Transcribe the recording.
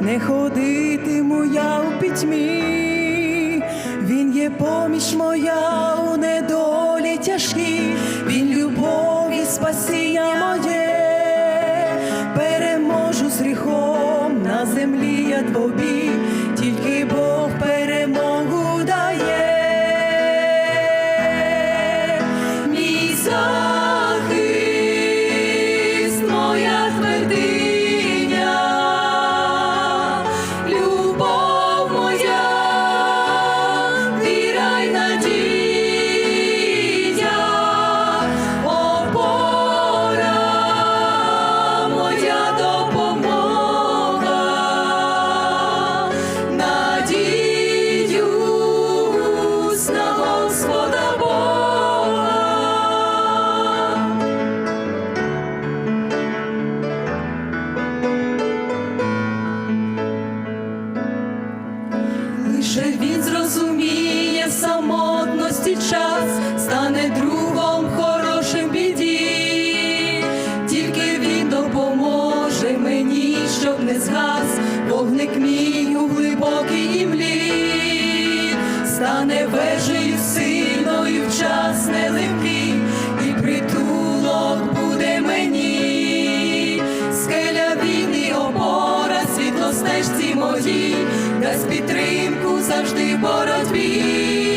не ходитиму я у пітьмі, він є поміч моя у недолі тяжкій, він любов і спасіння моє, переможу з гріхом на землі я двобій, тільки Бог перемогу дає. Мій Лише він зрозуміє самотності час, стане другом хорошим біді, тільки він допоможе мені, щоб не згас вогник мій у глибокій імлі, стане вежею сильною в час нелегкий, дасть підтримку завжди боротьбі.